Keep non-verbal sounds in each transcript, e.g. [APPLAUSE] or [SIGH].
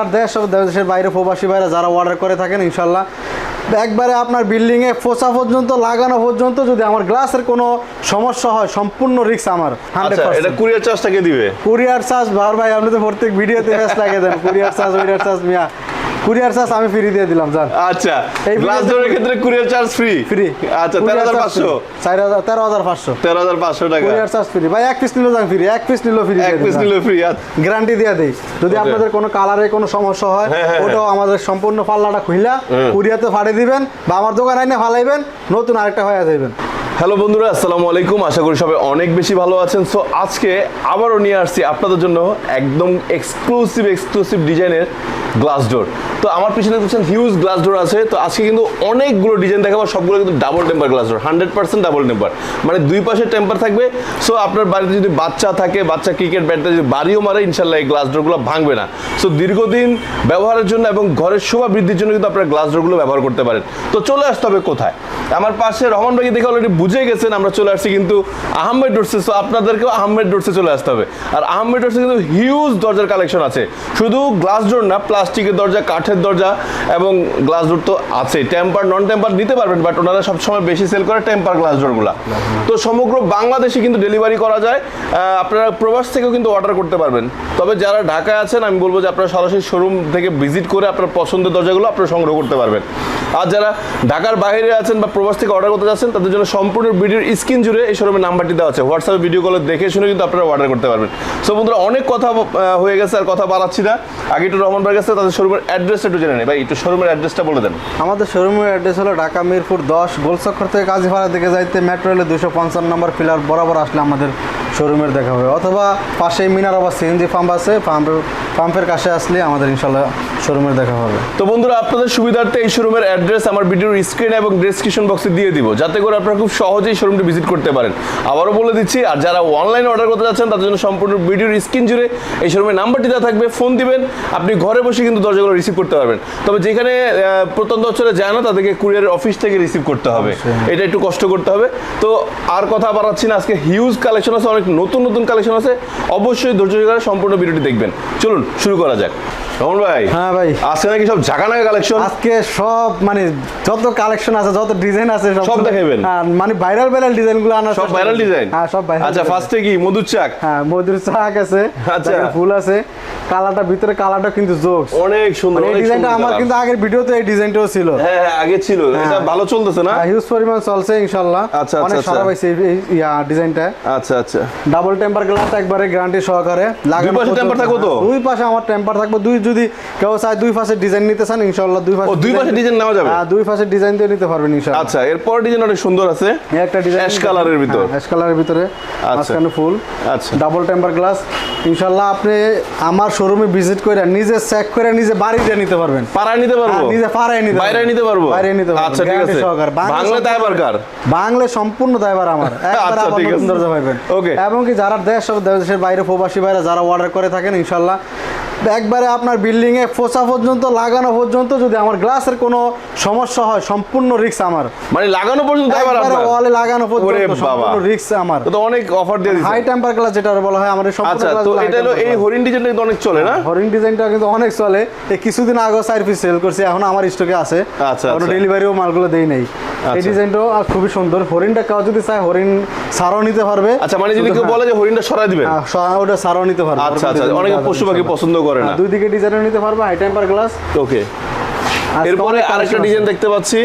আর দেশ দেশের বাইরে প্রবাসী বাইরে যারা অর্ডার করে থাকেন ইনশাল্লাহ। একবারে আপনার বিল্ডিংয়ে ফোসা পর্যন্ত লাগানো পর্যন্ত যদি আমার গ্লাসের কোনো সমস্যা হয় সম্পূর্ণ রিক্স আমার হান্ড্রেড আচ্ছা এটা কুরিয়ার চার্জটাকে দিবে? কুরিয়ার চার্জ ভার ভাই আপনি তো প্রত্যেক ভিডিওতে ব্যস্ত লাগে দেন। কুরিয়ার চার্জ কুরিয়ার চার্জ মিয়া। কুরিয়ার চার্জ আমি ফ্রি দিয়ে দিলাম জান। আচ্ছা এই গ্লাস ডোরের ক্ষেত্রে কুরিয়ার চার্জ ফ্রি ফ্রি আচ্ছা তেরো হাজার পাঁচশো? চার হাজার তেরো হাজার পাঁচশো। তেরো হাজার পাঁচশো টাকা। কুরিয়ার চার্জ ফ্রি ভাই এক পিস নিলেও যান ফ্রি এক পিস নিলেও ফ্রি এক পিস নিলে ফ্রি গ্যারান্টি দিয়ে দেই। যদি আপনাদের কোনো কালারে কোনো সমস্যা হয় হ্যাঁ, হ্যাঁ, ওটাও আমাদের সম্পূর্ণ পাল্লাটা খুইলা কুরিয়াতে ফাটিয়ে দিবেন বা আমার দোকানে এনে ফালাইবেন নতুন আরেকটা হয়ে যাবেন হ্যালো বন্ধুরা, আসসালামু আলাইকুম। আশা করি সবাই অনেক বেশি ভালো আছেন। সো আজকে আবারও নিয়ে আসছি আপনাদের জন্য একদম এক্সক্লুসিভ এক্সক্লুসিভ ডিজাইনের গ্লাস ডোর তো আমার পিছনে দেখছেন হিউজ গ্লাস ডোর আছে। তো আজকে কিন্তু অনেকগুলো ডিজাইন দেখাবো। সবগুলো কিন্তু double temper glass door hundred percent double temper মানে দুই পাশে টেম্পার থাকবে। সো আপনার বাড়িতে যদি বাচ্চা থাকে, বাচ্চা ক্রিকেট ব্যাটটা যদি বাড়িও মারে ইনশাল্লাহ এই গ্লাস ডোরগুলো ভাঙবে না। সো দীর্ঘদিন ব্যবহারের জন্য এবং ঘরের শোভা বৃদ্ধির জন্য কিন্তু আপনারা গ্লাস ডোরগুলো ব্যবহার করতে পারেন। তো চলে আসতে হবে কোথায়? আমার পাশে রহমান ভাই দেখে অলরেডি বুঝে গেছেন, আমরা চলে আসছি কিন্তু আহমেদ ডোরসে সো আপনাদেরকেও আহমেদ ডোরসে চলে আসতে হবে। আর আহমেদ ডোরসে কিন্তু হিউজ দরজার কালেকশন আছে। শুধু গ্লাস ডোর না, প্লাস্টিকের দরজা, কাঠের দরজা এবং গ্লাস ডোর তো আছে। টেম্পার নন টেম্পার নিতে পারবেন বাট ওনারা সবসময় বেশি সেল করে টেম্পার গ্লাস ডোরগুলো তো সমগ্র বাংলাদেশে কিন্তু ডেলিভারি করা যায়। আপনারা প্রবাস থেকেও কিন্তু অর্ডার করতে পারবেন। তবে যারা ঢাকায় আছেন, আমি বলব যে আপনারা সরাসরি শোরুম থেকে ভিজিট করে আপনার পছন্দের দরজাগুলো আপনারা সংগ্রহ করতে পারবেন। আর যারা ঢাকার বাইরে আছেন বা প্রবাস থেকে অর্ডার করতে যাচ্ছেন, তাদের জন্য সম্পূর্ণ ভিডিওর স্ক্রিন জুড়ে এই শোরুমের নাম্বারটি দেওয়া আছে। হোয়াটসঅ্যাপে ভিডিও কলে দেখে শুনে কিন্তু আপনারা অর্ডার করতে পারবেন। সো বন্ধুরা, অনেক কথা হয়ে গেছে আর কথা বাড়াচ্ছি না। আগে একটু রহমান ভাই কাছে তাদের শোরুমের অ্যাড্রেসটা একটু জেনে নেই। ভাই, একটু শোরুমের অ্যাড্রেসটা বলে দেন। আমাদের শোরুমের অ্যাড্রেস হলো ঢাকা মিরপুর দশ গোলচক্কর থেকে কাজীপাড়া দেখে যাইতে মেট্রো রেলের দুশো পঞ্চান্ন নম্বর পিলার বরাবর আসলে আমাদের শোরুমের দেখা হবে। অথবা পাশেই মিনার আবার সিএনজি পাম্প আছে পাম্পের পাম্পের কাছে আসলে আমাদের ইনশাল্লাহ শোরুমের দেখা হবে। তো বন্ধুরা আপনাদের সুবিধার্থে এই শোরুমের অ্যাড্রেস আমার ভিডিওর স্ক্রিন এবং ডেসক্রিপশন বক্সে দিয়ে দিব যাতে করে আপনারা খুব সহজেই শোরুমটি ভিজিট করতে পারেন। আবারও বলে দিচ্ছি আর যারা অনলাইনে অর্ডার করতে যাচ্ছেন তাদের জন্য সম্পূর্ণ ভিডিওর স্ক্রিন জুড়ে এই শোরুমের নাম্বারটি দেওয়া থাকবে ফোন দিবেন আপনি ঘরে বসে কিন্তু দরজাগুলো রিসিভ করতে পারবেন। তবে যেখানে প্রত্যন্ত অঞ্চলে যায় না তাদেরকে কুরিয়ারের অফিস থেকে রিসিভ করতে হবে। এটা একটু কষ্ট করতে হবে। তো আর কথা বাড়াচ্ছি না আজকে হিউজ কালেকশন আছে অনেক নতুন নতুন কালেকশন আছে অবশ্যই ধৈর্য সম্পূর্ণ ভিডিওটি দেখবেন। চলুন শুরু করা যাক। রমন ভাই? হ্যাঁ ভাই। আজকে নাকি সব ঝাঁকা কালেকশন আজকে সব মানে যত কালেকশন আছে যত ডিজাইন আছে সব দেখাবেন? হ্যাঁ, মানে ভাইরাল ভাইরাল ডিজাইনগুলো আনার সব ভাইরাল ডিজাইন হ্যাঁ সব ভাইরাল আচ্ছা ফার্স্টে কি মধুর চাক? হ্যাঁ মধুর চাক আছে আচ্ছা। ফুল আছে। কালারটা ভিতরে কালারটা কিন্তু জোকস। অনেক সুন্দর মানে এই ডিজাইনটা আমার কিন্তু আগের ভিডিওতে এই ডিজাইনটাও ছিল। হ্যাঁ হ্যাঁ আগে ছিল। এটা ভালো চলতেছে না? হিউজ পরিমাণ চলছে ইনশাল্লাহ আচ্ছা, অনেক আচ্ছা, সারা আচ্ছা। পাইছে এই- এই ডিজাইনটা আচ্ছা আচ্ছা। ডাবল টেম্পার গ্লাস একবারে গ্যারান্টি সহকারে। লাগানো পাশে থাকবে তো? দুই পাশে আমার টেম্পার থাকবে দুই যদি কেউ চায় দুই পাশে ডিজাইন নিতে চান ইনশাআল্লাহ দুই পাশে দুই পাশে ডিজাইন নেওয়া যাবে? হ্যাঁ দুই পাশে ডিজাইন দিয়ে নিতে পারবেন ইনশাআল্লাহ। আচ্ছা এরপর ডিজাইন অনেক সুন্দর আছে। একটা ডিজাইন অ্যাশ কালারের ভিতর। অ্যাশ কালারের ভিতরে মাঝখানে ফুল। আচ্ছা। ডাবল টেম্পার গ্লাস ইনশাআল্লাহ আপনি আমার শোরুমে ভিজিট করে নিজে চেক করে নিজে বাড়ি দিয়ে নিতে পারবেন। পাড়ায় নিতে পারব? হ্যাঁ, নিজে পাড়ায় নিতে বাইরে নিতে পারব? বাইরে নিতে পারব আচ্ছা ঠিক আছে। বাংলা তাই সম্পূর্ণ- বাংলা সম্পূর্ণ দায়বার আমার। [LAUGHS] একবার আচ্ছা, আছে। দরজা পাইবেন। Okay. এবং কি যারা দেশ দেশের বাইরে প্রবাসী বাইরে যারা অর্ডার করে থাকেন ইনশাল্লাহ একবারে আপনার বিল্ডিং এ ফোসা পর্যন্ত লাগানো পর্যন্ত যদি আমার গ্লাসের কোনো সমস্যা হয় সম্পূর্ণ রিক্স আমার। মানে লাগানো পর্যন্ত ওয়ালে লাগানো পর্যন্ত। সম্পূর্ণ রিস্ক আমার। তো অনেক অফার দিয়ে হাই টেম্পার গ্লাস যেটা বলা হয় আমাদের সম্পূর্ণ আচ্ছা তো এটা হলো এই হরিণ ডিজাইনটা কিন্তু অনেক চলে না? হরিণ ডিজাইনটা কিন্তু অনেক চলে। এই কিছুদিন আগে চার পিস সেল করছি এখন আমার স্টকে আছে। আচ্ছা, আচ্ছা। ডেলিভারিও মালগুলো দেই নাই। এই আচ্ছা। ডিজাইনটাও খুবই সুন্দর। হরিণটা কাউ যদি চায় হরিণ সারও নিতে পারবে। আচ্ছা মানে যদি কেউ বলে যে হরিণটা সরাই দিবেন? হ্যাঁ, ওটা সারও নিতে পারবে। আচ্ছা আচ্ছা অনেকে পশু পাখি পছন্দ করে না। হ্যাঁ, দুই দিকে ডিজাইনও নিতে পারবে হাই টেম্পার গ্লাস ওকে এরপরে আরেকটা ডিজাইন দেখতে পাচ্ছি।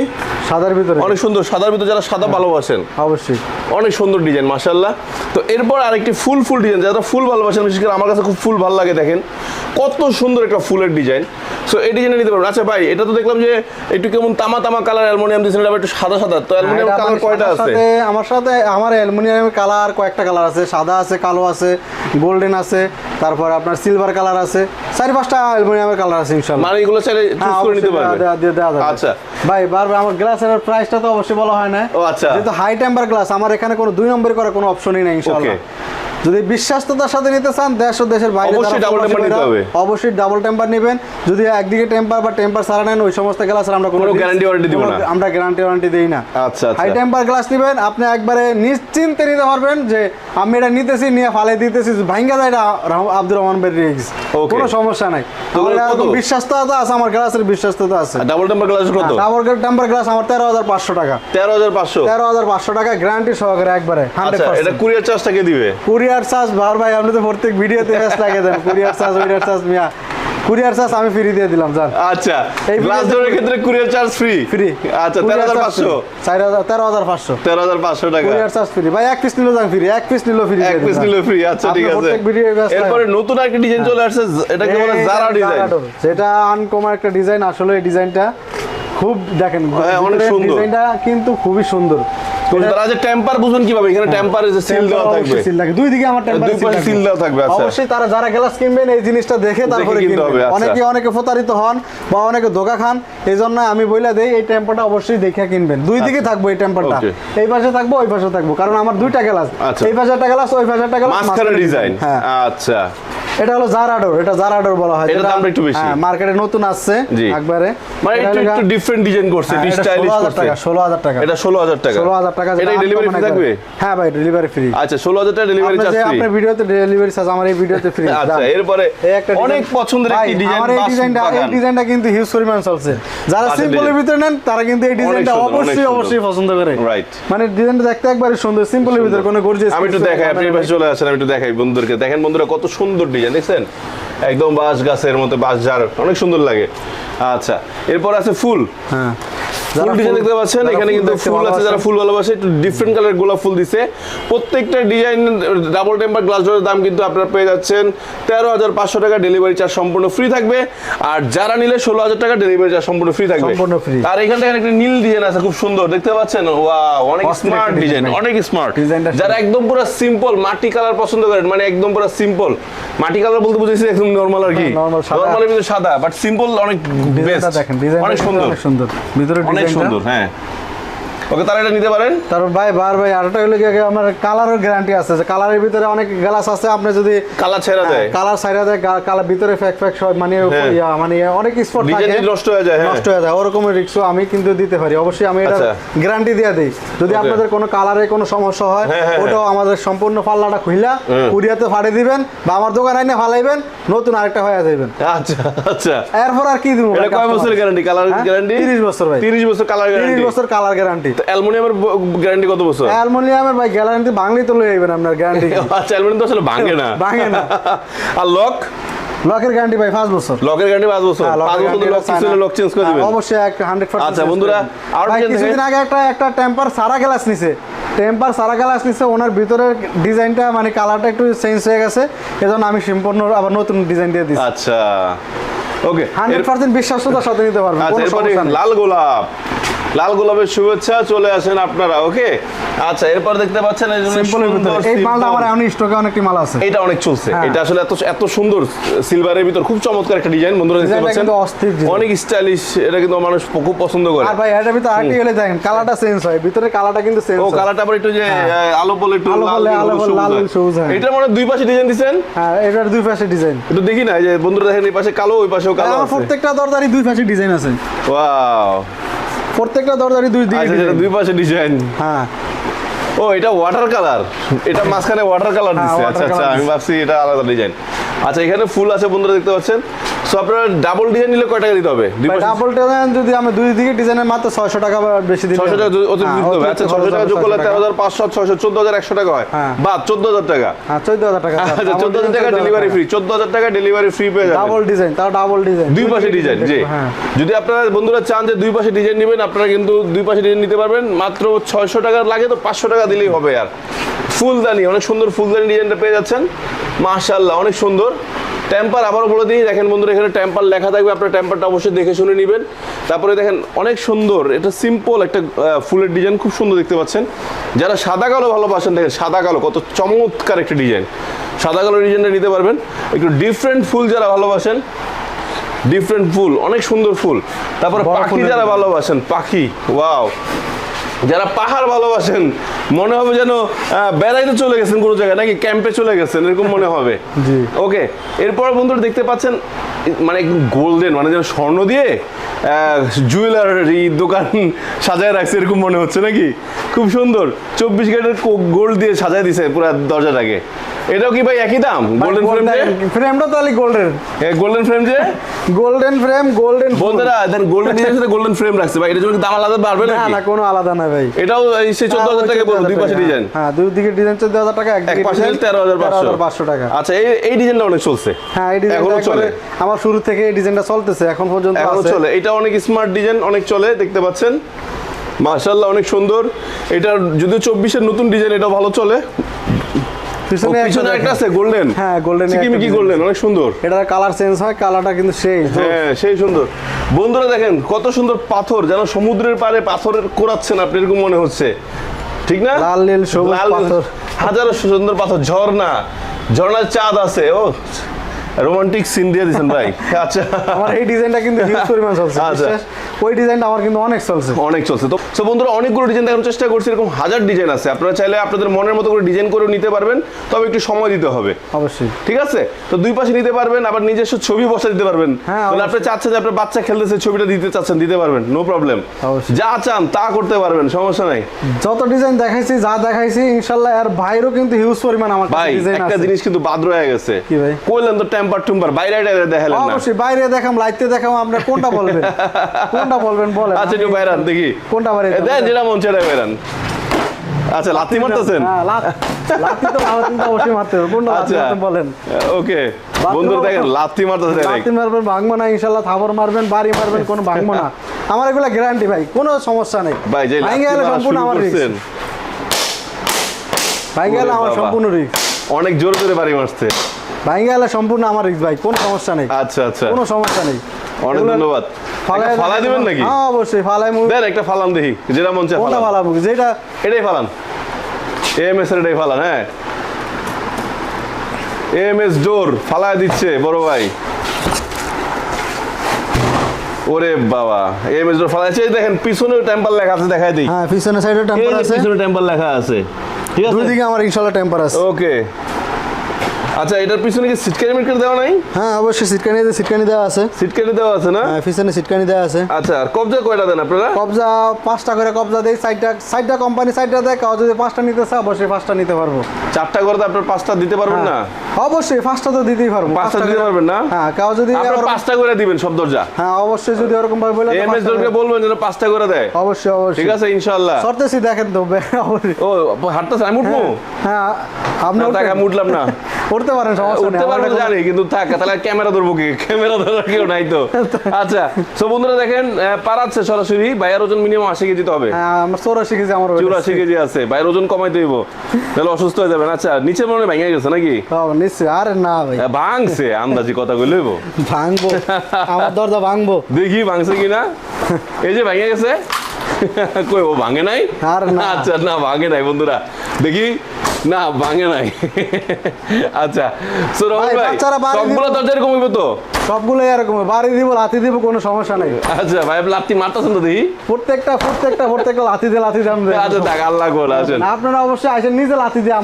সাদার ভিতরে। অনেক সুন্দর সাদার ভিতর যারা সাদা ভালোবাসেন। অবশ্যই। অনেক সুন্দর ডিজাইন মাশাল্লাহ তো এরপর আরেকটি ফুল ফুল ডিজাইন। যারা ফুল ভালোবাসেন বিশেষ করে আমার কাছে খুব ফুল ভালো লাগে দেখেন। কত সুন্দর একটা ফুলের ডিজাইন। সো এই ডিজাইনে নিতে পারবেন। আচ্ছা ভাই এটা তো দেখলাম যে একটু কেমন তামা তামা কালার অ্যালুমিনিয়াম দিয়েছেন এটা একটু সাদা সাদা। তো অ্যালুমিনিয়াম এটা কালার আমার কয়টা আছে? সাথে আমার সাথে আমার অ্যালুমিনিয়ামের কালার কয়েকটা কালার আছে। সাদা আছে কালো আছে গোল্ডেন আছে তারপর আপনার সিলভার কালার আছে। চারি পাঁচটা অ্যালুমিনিয়ামের কালার আছে ইনশাআল্লাহ। মানে এগুলো চাইলে হ্যাঁ, চুজ করে নিতে পারবেন। আচ্ছা। ভাই বারবার আমার গ্লাসের প্রাইসটা তো অবশ্যই বলা হয় না। ও, আচ্ছা। যেহেতু হাই টেম্পার গ্লাস আমার এখানে কোনো দুই নম্বর করার কোনো অপশনই নেই ইনশাআল্লাহ। যদি বিশ্বাস্ততার সাথে নিতে চান দেশ ও দেশের বাইরে অবশ্যই যারা double নিতে হবে। অবশ্যই ডাবল টেম্পার নেবেন। যদি একদিকে টেম্পার বা টেম্পার সারা নেন ওই সমস্ত গ্লাসের আমরা কোনো guarantee warranty দিব না। আমরা গ্যারান্টি ওয়ারেন্টি দিই না। আচ্ছা। হাই টেম্পার গ্লাস নেবেন আপনি একবারে নিশ্চিন্তে নিতে পারবেন যে আমি এটা নিতেছি নিয়ে ফালে দিতেছি ভাঙ্গা যায় এটা আব্দুর রহমান বের রিক্স কোনো সমস্যা নাই। বিশ্বাস্ততা আছে আমার গ্লাসের বিশ্বাস্ততা আছে। ডাবল টেম্পার গ্লাস কত? ডাবল টেম্পার গ্লাস আমার তেরো হাজার পাঁচশো টাকা। তেরো হাজার পাঁচশো? তেরো হাজার পাঁচশো টাকা গ্যারান্টি সহকারে একবারে হান্ড্রেড আচ্ছা এটা কুরিয়ার চার্জটা কে দিবে? কুরিয়ার চার্জ ভার ভাই আপনি তো প্রত্যেক ভিডিওতে ব্যস্ত লাগে দেন। কুরিয়ার চার্জ কুরিয়ার চার্জ মিয়া। কুরিয়ার চার্জ আমি ফ্রি দিয়ে দিলাম জান। আচ্ছা এই গ্লাস ডোরের ক্ষেত্রে কুরিয়ার চার্জ ফ্রি ফ্রি আচ্ছা তেরো হাজার পাঁচশো? চার হাজার তেরো হাজার পাঁচশো। তেরো হাজার পাঁচশো টাকা। কুরিয়ার চার্জ ফ্রি ভাই এক পিস নিলো যান ফ্রি এক পিস নিলো ফ্রি এক পিস নিলে ফ্রি আচ্ছা ঠিক আছে। এরপরে নতুন একটা ডিজাইন চলে আসছে এটাকে বলে জারা ডিজাইন যেটা আনকমন একটা ডিজাইন আসলে এই ডিজাইনটা খুব দেখেন হ্যাঁ, অনেক সুন্দর। ডিজাইনটা কিন্তু খুবই সুন্দর। যে টেম্পার বুঝুন কীভাবে? এখানে টেম্পার সিল দেওয়া থাকবে। অবশ্যই seal দুই দিকে আমার টেম্পার দুই পাশে seal দেওয়া থাকবে, আচ্ছা। অবশ্যই তারা যারা গ্লাস কিনবেন এই জিনিসটা দেখে তারপরে কিনবেন। আচ্ছা। অনেকে অনেকে প্রতারিত হন বা অনেকে ধোকা খান এই জন্য আমি বইলা দেই এই টেম্পারটা অবশ্যই দেখে কিনবেন। দুই দিকে থাকব এই টেম্পারটা. এই পাশে থাকব ওই পাশে থাকব। কারণ আমার দুইটা গ্লাস আচ্ছা। এই পাশে একটা গ্লাস ওই পাশে একটা গ্লাস মাঝখানে ডিজাইন হ্যাঁ। আচ্ছা। এটা হলো জারাডোর এটা জারাডোর বলা হয়। যেটা- দামটা একটু বেশি। হ্যাঁ মার্কেটে নতুন আসছে একবারে। মানে একটু একটু ডিফারেন্ট ডিজাইন করছে হ্যাঁ, একটু স্টাইলিশ করছে। টাকা 16000 টাকা। এটা ষোলো হাজার টাকা। ষোলো হাজার টাকা এটা ডেলিভারি ফ্রি থাকবে? হ্যাঁ ভাই ডেলিভারি ফ্রি আচ্ছা ষোলো হাজার টাকা ডেলিভারি চার্জ ফ্রি আপনার ভিডিওতে ডেলিভারি চার্জ আমার এই ভিডিওতে ফ্রি আচ্ছা এরপরে অনেক পছন্দের একটি ডিজাইন আমার এই ডিজাইনটা এই ডিজাইনটা কিন্তু হিউজ পরিমাণ চলছে। যারা সিম্পলের। ভিতরে নেন তারা কিন্তু এই ডিজাইনটা অবশ্যই অবশ্যই পছন্দ করে। Right. মানে ডিজাইনটা দেখতে একবারে সুন্দর সিম্পলের ভিতরে কোনো গর্জিয়াস আমি একটু দেখাই আপনি পাশে চলে আসেন আমি একটু দেখাই বন্ধুদেরকে। দেখেন বন্ধুরা কত সুন্দর ডিজাইন দেখছেন? একদম বাঁশ গাছের মতো, বাঁশ ঝাড়, অনেক সুন্দর লাগে। আচ্ছা এরপর আছে ফুল। হ্যাঁ। ফুল ডিজাইন দেখতে পাচ্ছেন এখানে কিন্তু ফুল আছে যারা ফুল ভালোবাসে একটু ডিফারেন্ট কালার গোলাপ ফুল দিছে। প্রত্যেকটা ডিজাইন ডাবল টেম্পার গ্লাস ডোরের দাম কিন্তু আপনারা পেয়ে যাচ্ছেন তেরো হাজার পাঁচশো টাকা ডেলিভারি চার্জ সম্পূর্ণ ফ্রি থাকবে। আর যারা নিলে ষোলো হাজার টাকা ডেলিভারি চার্জ সম্পূর্ণ ফ্রি থাকবে। সম্পূর্ণ। আর এখান থেকে একটা নীল ডিজাইন আছে খুব সুন্দর দেখতে পাচ্ছেন? ওয়া অনেক স্মার্ট ডিজাইন অনেক স্মার্ট যারা একদম পুরো সিম্পল মাটি কালার পছন্দ করেন মানে একদম পুরো সিম্পল মাটি কালার বলতে বুঝেছি একদম নরমাল আর কি। হ্যাঁ। নরমালের ভিতরে সাদা বাট সিম্পল অনেক বেস্ট দেখেন অনেক সুন্দর। সুন্দর। ভিতরে অনেক সুন্দর হ্যাঁ। ওকে তারা এটা নিতে পারেন? তারপর ভাই বার ভাই আরেকটা হলো কি আমার কালারের গ্যারান্টি আছে যে কালারের ভিতরে অনেক গ্লাস আছে আপনি যদি কালার ছেড়া দেয়। কালার সাইডে দেয় কালার ভিতরে ফ্যাক ফ্যাক সব মানে হ্যাঁ। ইয়া, মানে অনেক স্পট থাকে। নষ্ট হয়ে যায় হ্যাঁ। নষ্ট হয়ে যায় ওরকমের রিক্সও আমি কিন্তু দিতে পারি। অবশ্যই আমি এটা আচ্ছা। গ্যারান্টি দিয়ে দিই। যদি আপনাদের কোনো কালারে কোনো সমস্যা হয় হ্যাঁ, হ্যাঁ, ওটাও আমাদের সম্পূর্ণ পাল্লাটা খুইলা। কুরিয়াতে ফাড়ে দিবেন বা আমার দোকানে এনে ফালাইবেন নতুন আরেকটা হয়ে যাবেন আচ্ছা আচ্ছা। এরপর আর কি দিব এটা কয় বছরের গ্যারান্টি কালার গ্যারান্টি 30 বছর ভাই। 30 বছর কালার গ্যারান্টি 30 বছর কালার গ্যারান্টি অ্যালুমিনিয়ামের গ্যারান্টি কত বছর? অ্যালুমিনিয়ামের ভাই গ্যারান্টি বাংলায় তো লয়ে যাবেন আপনার গ্যারান্টি [LAUGHS] আচ্ছা অ্যালুমিনিয়াম তো আসলে ভাঙে না। ভাঙে না। [LAUGHS] আর লক লকের গ্যারান্টি ভাই 5 বছর। লকের গ্যারান্টি পাঁচ বছর। হ্যাঁ, বছর লক কিছু লক চেঞ্জ করে হ্যাঁ, দিবেন। অবশ্যই 100% আচ্ছা, বন্ধুরা, করে দিবেন। আরও ভাই, ডিজাইন কিছুদিন আগে একটা একটা টেম্পার সারা গ্লাস নিছে। টেম্পার সারা গ্লাস নিছে ওনার ভিতরের ডিজাইনটা মানে কালারটা একটু চেঞ্জ হয়ে গেছে। এজন্য আমি সম্পূর্ণ আবার নতুন ডিজাইন দিয়ে দিচ্ছি আচ্ছা ওকে বিশ্বাসতার সাথে নিতে পারবেন আচ্ছা লাল গোলাপ। লাল গোলাপের শুভেচ্ছা চলে আসেন আপনারা ওকে? আচ্ছা এরপর দেখতে পাচ্ছেন এই যে সিম্পলের ভিতরে। এই মালটা। আমার এখন স্টকে অনেকটি মাল আছে। এটা অনেক চলছে। হ্যাঁ। এটা আসলে এত এত সুন্দর সিলভারের ভিতর খুব চমৎকার একটা ডিজাইন বন্ধুরা দেখতে পাচ্ছেন। অস্থির অনেক স্টাইলিশ এটা কিন্তু মানুষ খুব পছন্দ করে। আর ভাই এটার ভিতরে আরেকটি গেলে দেখেন কালারটা চেঞ্জ হয়। ভিতরে কালারটা কিন্তু চেঞ্জ ও কালারটা আবার একটু যে হ্যাঁ। আলো বলে একটু লাল লাল। সবুজ হয়। এটা মানে দুই পাশে ডিজাইন দিছেন? হ্যাঁ এটার দুই পাশে ডিজাইন একটু দেখি না এই যে বন্ধুরা দেখেন এই পাশে কালো ওই পাশেও কালো আছে। প্রত্যেকটা দরদারি দুই পাশে ডিজাইন আছে। ওয়াও প্রত্যেকটা দরজারই দুই দিকে আচ্ছা দুই পাশে ডিজাইন হ্যাঁ। ও এটা ওয়াটার কালার এটা মাঝখানে ওয়াটার কালার দিচ্ছে আচ্ছা আচ্ছা আমি ভাবছি এটা আলাদা ডিজাইন আচ্ছা এখানে ফুল আছে বন্ধুরা দেখতে পাচ্ছেন? সো আপনারা ডাবল ডিজাইন নিলে কয় টাকা দিতে হবে? ডাবল ডিজাইন যদি আমি দুই দিকে ডিজাইনের মাত্র ছয়শো টাকা বেশি দিই ছশো টাকা অতিরিক্ত দিতে হবে। আচ্ছা ছশো টাকা যোগ করলে তেরো হাজার পাঁচশো ছয়শো চোদ্দ হাজার একশো টাকা হয়। হ্যাঁ। বা চোদ্দ হাজার টাকা। হ্যাঁ চোদ্দ হাজার টাকা। [LAUGHS] আচ্ছা চোদ্দ হাজার টাকা ডেলিভারি ফ্রি চোদ্দ হাজার টাকা ডেলিভারি ফ্রি পেয়ে যাবেন। ডাবল ডিজাইন তাও ডাবল ডিজাইন দুই পাশে ডিজাইন জি। হ্যাঁ। যদি আপনারা বন্ধুরা চান যে দুই পাশে ডিজাইন নেবেন আপনারা কিন্তু দুই পাশে ডিজাইন নিতে পারবেন। মাত্র ছয়শো টাকা লাগে তো পাঁচশো টাকা দিলেই হবে আর। ফুলদানি অনেক সুন্দর ফুলদানি ডিজাইনটা পেয়ে যাচ্ছেন। মাশাল্লাহ অনেক সুন্দর। টেম্পার আবারও বলে দিই দেখেন বন্ধুরা এখানে ট্যাম্পার লেখা থাকবে আপনার ট্যাম্পারটা অবশ্যই দেখে শুনে নেবেন। তারপরে দেখেন অনেক সুন্দর এটা সিম্পল একটা ফুলের ডিজাইন খুব সুন্দর দেখতে পাচ্ছেন। যারা সাদা কালো ভালোবাসেন দেখেন সাদা কালো কত চমৎকার একটা ডিজাইন সাদা কালো ডিজাইনটা নিতে পারবেন। একটু ডিফারেন্ট ফুল যারা ভালোবাসেন ডিফারেন্ট ফুল অনেক সুন্দর ফুল। তারপরে পাখি যারা ভালোবাসেন পাখি ওয়াও যারা পাহাড় ভালোবাসেন মনে হবে যেন বেড়াইতে চলে গেছেন কোনো জায়গায় নাকি ক্যাম্পে চলে গেছেন এরকম মনে হবে? জি। ওকে এরপর বন্ধুরা দেখতে পাচ্ছেন মানে গোল্ডেন মানে যেন স্বর্ণ দিয়ে জুয়েলারি দোকান [LAUGHS] সাজায় রাখছে এরকম মনে হচ্ছে নাকি? খুব সুন্দর চব্বিশ ক্যারেটের গোল্ড দিয়ে সাজায় দিছে পুরো দরজাটাকে। এটাও কি ভাই একই দাম? গোল্ডেন ফ্রেম ফ্রেমটা তাহলে গোল্ডেন গোল্ডেন ফ্রেম যে? গোল্ডেন ফ্রেম গোল্ডেন বন্ধুরা দেন গোল্ডেন ডিজাইনের সাথে গোল্ডেন ফ্রেম রাখছে ভাই এটার জন্য কি দাম আলাদা বাড়বে না না কোনো আলাদা না ভাই। এটাও এই সেই চোদ্দ হাজার টাকা বলব দুই পাশে ডিজাইন হ্যাঁ দুই দিকে ডিজাইন চোদ্দ হাজার টাকা এক এক পাশে design তেরো হাজার পাঁচশো। পাঁচশো টাকা। আচ্ছা এই এই ডিজাইনটা অনেক চলছে? হ্যাঁ এই ডিজাইনটা এখনও চলে? আমার শুরু থেকে এই ডিজাইনটা চলতেছে এখন পর্যন্ত এখনও চলে। এটা অনেক স্মার্ট ডিজাইন অনেক চলে দেখতে পাচ্ছেন। মাশাআল্লাহ অনেক সুন্দর। এটা চব্বিশের নতুন ডিজাইন এটা ভালো চলে। পিছনে একটা। আছে গোল্ডেন হ্যাঁ, চিকিমিকি গোল্ডেন অনেক সুন্দর। এটার কালার চেঞ্জ হয় কালারটা কিন্তু সেই হ্যাঁ সেই সুন্দর। বন্ধুরা দেখেন কত সুন্দর পাথর যেন সমুদ্রের পাড়ে পাথরের কোরাচ্ছেন আপনি এরকম মনে হচ্ছে। ঠিক না? লাল নীল সবুজ পাথর। হাজারো সুন্দর পাথর ঝর্ণা। ঝর্ণার চাঁদ আছে ও। রোমান্টিক সিন দিয়ে দিয়েছেন ভাই। [LAUGHS] আচ্ছা। আমার এই ডিজাইনটা কিন্তু হিউজ পরিমাণ চলছে আচ্ছা। ওই ডিজাইনটা আমার কিন্তু অনেক চলছে। অনেক চলছে। তো সো বন্ধুরা অনেকগুলো ডিজাইন দেখানোর চেষ্টা করছি এরকম হাজার ডিজাইন আছে। আপনারা চাইলে আপনাদের মনের মতো করে ডিজাইন করে নিতে পারবেন তবে একটু সময় দিতে হবে। অবশ্যই। ঠিক আছে? তো দুই পাশে নিতে পারবেন আবার নিজস্ব ছবি বসা দিতে পারবেন। হ্যাঁ, তাহলে আপনি। চাচ্ছেন যে আপনার বাচ্চা খেলতেছে ছবিটা দিতে চাচ্ছেন দিতে পারবেন নো প্রবলেম অবশ্যই। যা চান তা করতে পারবেন সমস্যা নাই। যত ডিজাইন দেখাইছি যা দেখাইছি ইনশাল্লাহ আর ভাইরও কিন্তু হিউজ পরিমাণ আমার কাছে ভাই ডিজাইন একটা জিনিস কিন্তু বাদ রয়ে গেছে। কি ভাই? কইলেন তো টেম্পার টুম্পার বাইরে দেখালেন না। অবশ্যই বাইরে দেখাম লাইতে দেখাম আপনার কোনটা বলবেন? [LAUGHS] কোনটা বলবেন? বলেন আচ্ছা একটু বাইরান দেখি। কোনটা বাইরে দেন যেটা মন সেটা বাইরান। আচ্ছা লাথি মারতেছেন? হ্যাঁ, লাত- লাথি তো লাথি তো অবশ্যই মারতে হবে। কোনটা লাথি আচ্ছা বলেন? ওকে। বন্ধুরা দেখেন? লাথি মারতেছে লাথি ডাইরেক্ট মারবেন ভাঙবো না ইনশাল্লাহ থাবর মারবেন বাড়ি মারবেন কোনো ভাঙবো না। আমার এগুলো গ্যারান্টি ভাই কোনো সমস্যা নেই। ভাই যে লাথি ভাঙে গেলে সম্পূর্ণ আমার রিস্ক ভাঙে গেলে আমার সম্পূর্ণ রিস্ক অনেক জোরে জোরে বাড়ি মারছে। ভাঙে গেলে সম্পূর্ণ আমার রিস্ক ভাই কোনো সমস্যা নেই। আচ্ছা আচ্ছা। কোনো সমস্যা নেই। অনেক ধন্যবাদ। ফালাই দিবেন নাকি? হ্যাঁ অবশ্যই ফালাই মুখ। দেন একটা ফালান দেখি যেটা মন চায় কোনটা ফালান। ফালাবো? যেটা এটাই ফালান। এর এটাই ফালান হ্যাঁ। ডোর ফালায় দিচ্ছে বড় ভাই। ওরে বাবা এস ডোর ফালাইছে এই দেখেন পিছনে টেম্পার লেখা আছে দেখাই দিই। হ্যাঁ পিছনে সাইডে এই টেম্পার আছে। পিছনে টেম্পার লেখা আছে। ঠিক দুই আছে দিকে আমার ইনশাল্লাহ টেম্পার আছে। ওকে আচ্ছা এটার পিছনে কি সিটকানি মিটকানি দেওয়া নাই? হ্যাঁ অবশ্যই সিটকানি সিটকানি দেওয়া আছে। সিটকানি দেওয়া আছে না? হ্যাঁ পিছনে সিটকানি দেওয়া আছে। আচ্ছা আর কবজা কয়টা দেন আপনারা? কবজা পাঁচটা করে কবজা দেয় সাইডটা সাইডটা কোম্পানি সাইডটা দেয় কেউ যদি পাঁচটা নিতে চায় অবশ্যই পাঁচটা নিতে পারব। চারটা করে তো আপনার পাঁচটা দিতে পারবেন না? হ্যাঁ, অবশ্যই পাঁচটা তো দিতেই পারব। পাঁচটা দিতে পারবেন না? হ্যাঁ কেউ যদি আপনারা পাঁচটা করে দিবেন সব দরজা? হ্যাঁ অবশ্যই যদি ওরকম ভাবে বলে তো এম এস পাঁচটা ডোরকে করে- বলবেন যেন পাঁচটা করে দেয়। অবশ্যই অবশ্যই। ঠিক আছে ইনশাআল্লাহ। সরতেছি দেখেন তো ও হাঁটতেছে আমি উঠবো? হ্যাঁ আপনি না, থাক, উঠতে- উঠলাম না। [LAUGHS] উঠতে পারেন সমস্যা উঠতে পারব জানি কিন্তু থাক তাহলে ক্যামেরা ধরবো কি? ক্যামেরা ধরার কেউ নাই তো। আচ্ছা তো বন্ধুরা দেখেন পারাচ্ছে সরাসরি বাইয়ের ওজন মিনিমাম আশি কেজি তো হবে। হ্যাঁ আমার চৌরাশি কেজি আমার চুরাশি। কেজি আছে বাইরের ওজন কমাইতে হইব তাহলে অসুস্থ হয়ে যাবেন। আচ্ছা নিচে মনে ভেঙে গেছে নাকি? আরে না ভাই। ভাঙছে আন্দাজি কথা কইলে হইব। ভাঙবো আমার দরজা ভাঙবো। দেখি ভাঙছে কিনা? এই যে ভেঙে গেছে। কই ও ভাঙে নাই? আর না। আচ্ছা না ভাঙে নাই বন্ধুরা। দেখি। না ভাঙে নাই। আচ্ছা সো রহমান ভাই, সবগুলো দরজা এরকম হইব তো? সবগুলো এরকম বাড়ি দিব লাথি দিব কোনো সমস্যা নেই। আচ্ছা ভাই মারতেছেন তো প্রত্যেকটা প্রত্যেকটা প্রত্যেকটা লাথি দিয়ে লাথি দাম আচ্ছা দেখ আল্লাহ আছেন আপনারা অবশ্যই আসেন নিজে লাথি দিয়ে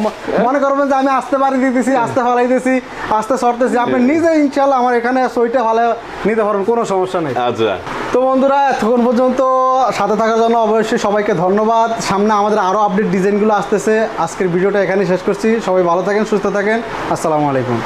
মনে করবেন যে আমি আসতে পারি দিতেছি আসতে ফালাই দিতেছি আসতে সরতেছি। আপনি নিজে ইনশাল্লাহ আমার এখানে সইটা ফালাই নিতে পারবেন কোনো সমস্যা নেই। আচ্ছা। তো বন্ধুরা, এতক্ষণ পর্যন্ত সাথে থাকার জন্য অবশ্যই সবাইকে ধন্যবাদ। সামনে আমাদের আরও আপডেট ডিজাইনগুলো আসতেছে। আজকের ভিডিওটা এখানেই শেষ করছি। সবাই ভালো থাকেন, সুস্থ থাকেন। আসসালামু আলাইকুম।